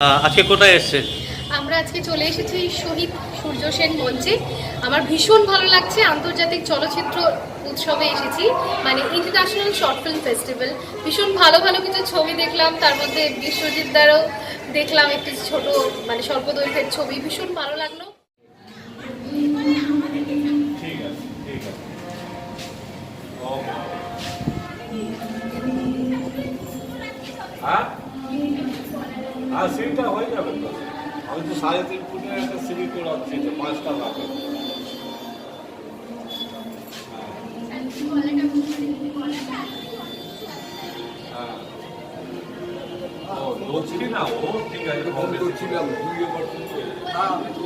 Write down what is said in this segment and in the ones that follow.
আজকে কোথায় এসছেন? আমরা আজকে চলে এসেছি শহীদ সূর্য সেন মঞ্চে। আমার ভীষণ ভালো লাগছে আন্তর্জাতিক চলচ্চিত্র উৎসবে এসেছি মানে ইন্টারন্যাশনাল শর্ট ফিল্ম ফেস্টিভ্যাল ভীষণ ভালো ভালো কিছু ছবি দেখলাম তার মধ্যে বিশ্বজিৎ দ্বারাও দেখলাম একটি ছোট মানে স্বল্প দৈর্ঘ্যের ছবি ভীষণ ভালো লাগল। হ্যাঁ? হ্যাঁ সিঁড়িটা হয়ে যাবে তো। আমি তো সাড়ে তিন ফুটের একটা সিঁড়ি করাচ্ছি তো পাঁচটা লাগে। হ্যাঁ। ও ধরছি না ও ঠিক আছে হবে করছিলাম দুই ওভার হ্যাঁ আমি তো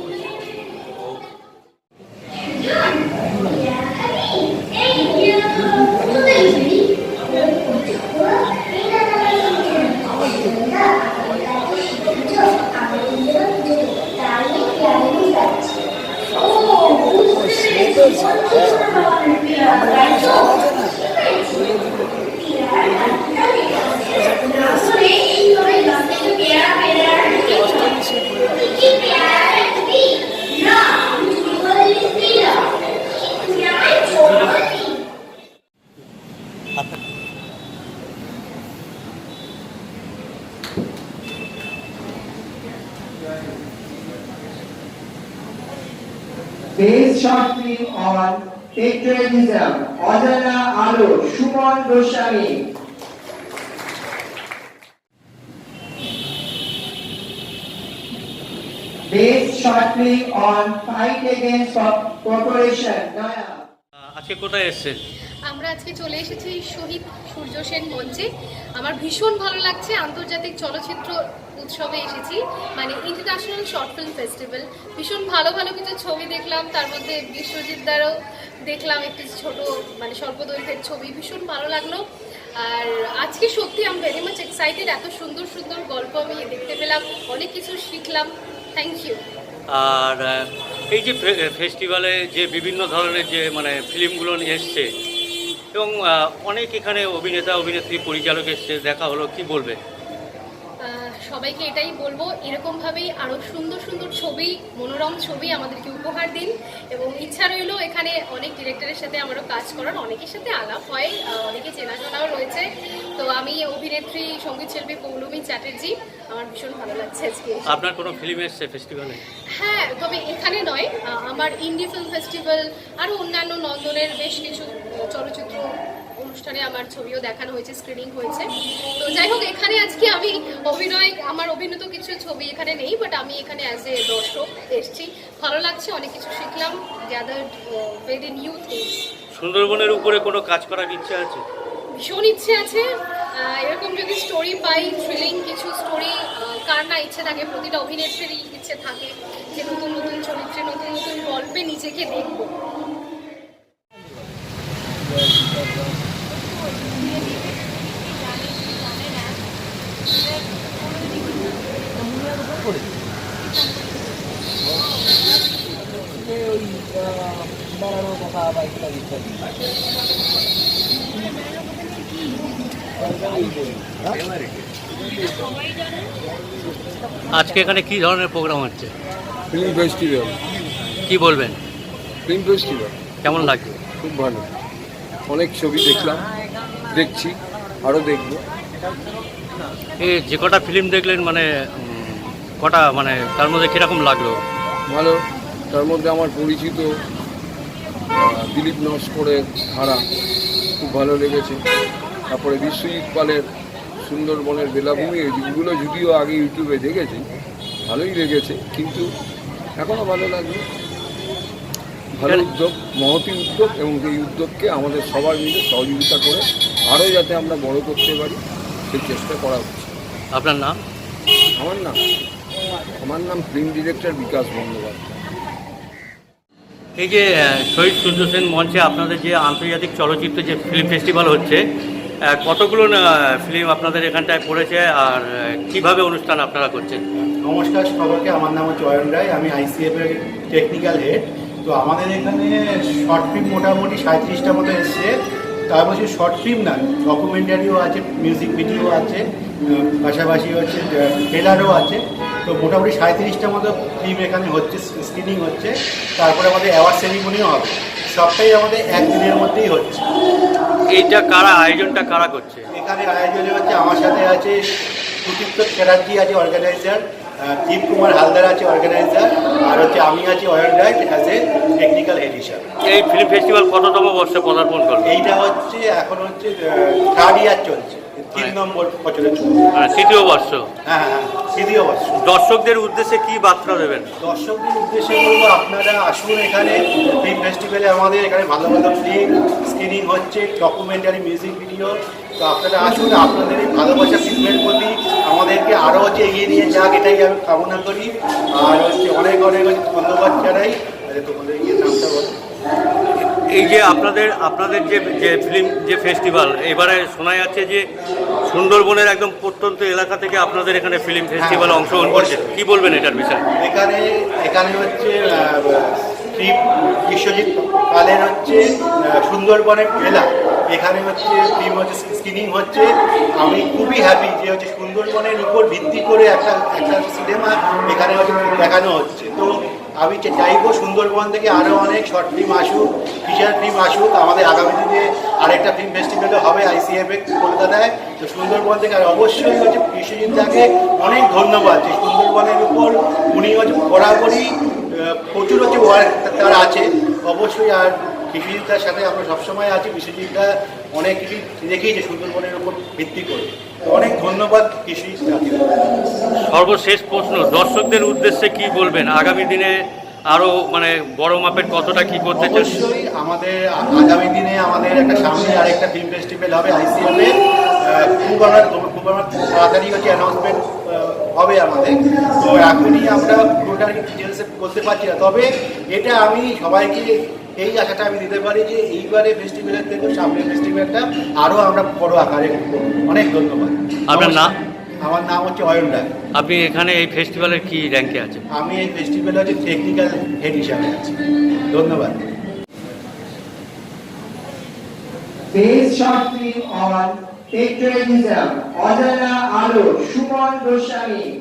দেশ স্বপ্নী অন পেট্রিয়াটিজম অজানা আলো সুমন গোস্বামী। আমরা আজকে চলে এসেছি শহীদ সূর্য সেন মঞ্চে। আমার ভীষণ ভালো লাগছে আন্তর্জাতিক চলচ্চিত্র উৎসবে এসেছি। মানে ইন্টারন্যাশনাল শর্ট ফিল্ম ফেস্টিভ্যাল ভীষণ ভালো ভালো কিছু ছবি দেখলাম। তার মধ্যে বিশ্বজিৎ দ্বারাও দেখলাম একটি ছোট মানে স্বল্প দৈর্ঘ্যের ছবি। ভীষণ ভালো লাগল। আর আজকে সত্যি আমি ভেরি মাচ এক্সাইটেড এত সুন্দর সুন্দর গল্প আমি দেখতে পেলাম। অনেক কিছু শিখলাম। থ্যাংক ইউ আর এই যে ফেস্টিভ্যালে যে বিভিন্ন ধরনের যে মানে ফিল্মগুলো এসছে এবং অনেক এখানে অভিনেতা, অভিনেত্রী, পরিচালক এসছে। দেখা হলো, কি বলবে? সবাইকে এটাই বলব এরকমভাবেই আরও সুন্দর সুন্দর ছবি মনোরম ছবি আমাদেরকে উপহার দিন। এবং ইচ্ছা রইল এখানে অনেক ডিরেক্টরের সাথে আমারও কাজ করার অনেকের সাথে আলাপ হয় অনেকে চেনাশোনাও রয়েছে। তো আমি অভিনেত্রী সংগীত শিল্পী পৌলমী চ্যাটার্জি আমার ভীষণ ভালো লাগছে আজকে আপনার কোনো ফিল্ম এসছে ফেস্টিভ্যালে হ্যাঁ তবে এখানে নয় আমার ইন্ডি ফিল্ম ফেস্টিভ্যাল আরও অন্যান্য নন্দনের বেশ কিছু চলচ্চিত্র অনুষ্ঠানে আমার ছবিও দেখানো হয়েছে স্ক্রিনিং হয়েছে। তো যাই হোক এখানে আজকে আমি অভিনয় আমার অভিনীত কিছু ছবি এখানে নেই বাট আমি এখানে অ্যাজ এ দর্শক এসছি। ভালো লাগছে অনেক কিছু শিখলাম গ্যাদার্ড ভেরি নিউ থিংস সুন্দরবনের উপরে কোনো কাজ করার ইচ্ছা আছে? ভীষণ ইচ্ছে আছে। এরকম যদি স্টোরি পাই থ্রিলিং কিছু স্টোরি কার না ইচ্ছে থাকে প্রতিটা অভিনেত্রীরই ইচ্ছে থাকে যে নতুন নতুন চরিত্রে নতুন নতুন গল্পে নিজেকে দেখব। বাড়ানোর কথা বা ইত্যাদি ইত্যাদি আজকে এখানে কি ধরনের প্রোগ্রাম হচ্ছে? ফিল্ম ফেস্টিভ্যাল কি বলবেন? ফিল্ম ফেস্টিভ্যাল কেমন লাগছে খুব ভালো। অনেক ছবি দেখলাম দেখছি আরও দেখব। এই যে কটা ফিল্ম দেখলেন মানে কটা মানে তার মধ্যে কীরকম লাগল? ভালো। তার মধ্যে আমার পরিচিত দিলীপ নস্করের ধারা খুব ভালো লেগেছে। তারপরে বিশ্বজিৎ পালের সুন্দরবনের বেলাভূমি এইগুলো যদিও আগে ইউটিউবে দেখেছি ভালোই লেগেছে কিন্তু এখনও ভালো লাগবে ভালো উদ্যোগ মহতি উদ্যোগ এবং এই উদ্যোগকে আমাদের সবার মিলে সহযোগিতা করে আরও যাতে আমরা বড় করতে পারি সেই চেষ্টা করা হচ্ছে। আপনার নাম? আমার নাম আমার নাম ফিল্ম ডিরেক্টর বিকাশ বন্দ্যোপাধ্যায়। এই যে শহীদ সূর্য সেন মঞ্চে আপনাদের যে আন্তর্জাতিক চলচ্চিত্র যে ফিল্ম ফেস্টিভ্যাল হচ্ছে কতগুলো ফিল্ম আপনাদের এখানটায় পড়েছে আর কীভাবে অনুষ্ঠান আপনারা করছেন? নমস্কার সবাইকে, আমার নাম হচ্ছে অয়ন রায়, আমি আইসিএফ এর টেকনিক্যাল হেড তো আমাদের এখানে শর্ট ফিল্ম মোটামুটি সাঁত্রিশটা মতো এসছে। তার মধ্যে শর্ট ফিল্ম না ডকুমেন্টারিও আছে মিউজিক ভিডিও আছে পাশাপাশি হচ্ছে ট্রেলারও আছে। তো মোটামুটি সাড়ে তিরিশটার মতো ফিল্ম এখানে হচ্ছে স্ক্রিনিং হচ্ছে। তারপরে আমাদের অ্যাওয়ার্ড সেরিমনিও হবে। সবটাই আমাদের একদিনের মধ্যেই হচ্ছে। এইটা কারা আয়োজনটা কারা করছে? এখানে আয়োজনে হচ্ছে আমার সাথে আছে সুদীপ্ত চ্যাটার্জি আছে অর্গানাইজার দীপ কুমার হালদার আছে অর্গানাইজার আর হচ্ছে আমি আছি Ayan right as a technical head হিসাবে। এই ফিল্ম ফেস্টিভ্যাল কততম বর্ষে পদার্পণ করবে? এইটা হচ্ছে এখন হচ্ছে থার্ড ইয়ার চলছে। তিন নম্বর বছরে তৃতীয় বর্ষ। হ্যাঁ হ্যাঁ তৃতীয় বছর দর্শকদের উদ্দেশ্যে কি বার্তা দেবেন? দর্শকদের উদ্দেশ্যে বলব আপনারা আসুন এখানে ফিল্ম ফেস্টিভ্যালে আমাদের এখানে ভালো ভালো ফিল্ম স্ক্রিনিং হচ্ছে ডকুমেন্টারি মিউজিক ভিডিও তো আপনারা আসুন আপনাদের এই ভালোবাসা ফিল্মের প্রতি আমাদেরকে আরও হচ্ছে এগিয়ে নিয়ে যাক এটাই আমি কামনা করি। আর হচ্ছে অনেক অনেক ধন্যবাদ জানাই। তোমাদের এই যে আপনাদের আপনাদের যে যে ফিল্ম যে ফেস্টিভ্যাল এবারে শোনা যাচ্ছে যে সুন্দরবনের একদম প্রত্যন্ত এলাকা থেকে আপনাদের এখানে ফিল্ম ফেস্টিভ্যালে অংশগ্রহণ করছে। কি বলবেন এটার বিষয়ে? এখানে এখানে হচ্ছে শ্রী বিশ্বজিৎ পালের হচ্ছে সুন্দরবনের মেলা। এখানে হচ্ছে ফিল্ম হচ্ছে স্ক্রিনিং হচ্ছে। আমি খুবই হ্যাপি যে হচ্ছে সুন্দরবনের উপর ভিত্তি করে একটা একটা সিনেমা এখানে হচ্ছে দেখানো হচ্ছে। তো আমি চাইব সুন্দরবন থেকে আরও অনেক শর্ট ফিল্ম আসুক ফিচার ফিল্ম আসুক, আমাদের আগামী দিনে আরেকটা ফিল্ম ফেস্টিভ্যালও হবে আইসিএফে কলকাতায়। তো সুন্দরবন থেকে আর অবশ্যই হচ্ছে বিশ্বজিৎ দাকে অনেক ধন্যবাদ যে সুন্দরবনের উপর উনি হচ্ছে বরাবরই প্রচুর হচ্ছে ওয়ার্ক তার আছে। অবশ্যই আর বিশ্বজিৎদার সাথে আমরা সবসময় আছি। বিশ্বজিৎদা অনেক কিছু দেখিয়েছে সুন্দরবনের উপর ভিত্তি করে। অনেক ধন্যবাদ দাকে সর্বশেষ প্রশ্ন দর্শকদের উদ্দেশ্যে কি বলবেন? আগামী দিনে আরও মানে বড় মাপের কতটা কি করতে অবশ্যই আমাদের আগামী দিনে আমাদের একটা সামনে আরেকটা ফিল্ম ফেস্টিভ্যাল হবে আইসিএফে খুব আমরা খুব আমরা তাড়াতাড়ি হচ্ছে অ্যানাউন্সমেন্ট হবে আমাদের। তো এখনই আমরা পুরোটা ডিটেলসে বলতে পারছি না। তবে এটা আমি সবাইকে এই আশাটা আমি দিতে পারি যে এইবারে ফেস্টিভ্যালের থেকে সামনের ফেস্টিভ্যালটা আরও আমরা বড় আকারে অনেক ধন্যবাদ। আপনার নাম? আমার নাম হচ্ছে অয়ন রায় আপনি এখানে এই ফেস্টিভ্যালের কি র্যাঙ্কে আছেন? আমি এই ফেস্টিভ্যালে হচ্ছে টেকনিক্যাল হেড হিসাবে আছি। ধন্যবাদ। Based short film on patriotism, Ojala Alo, Shumon Goswami,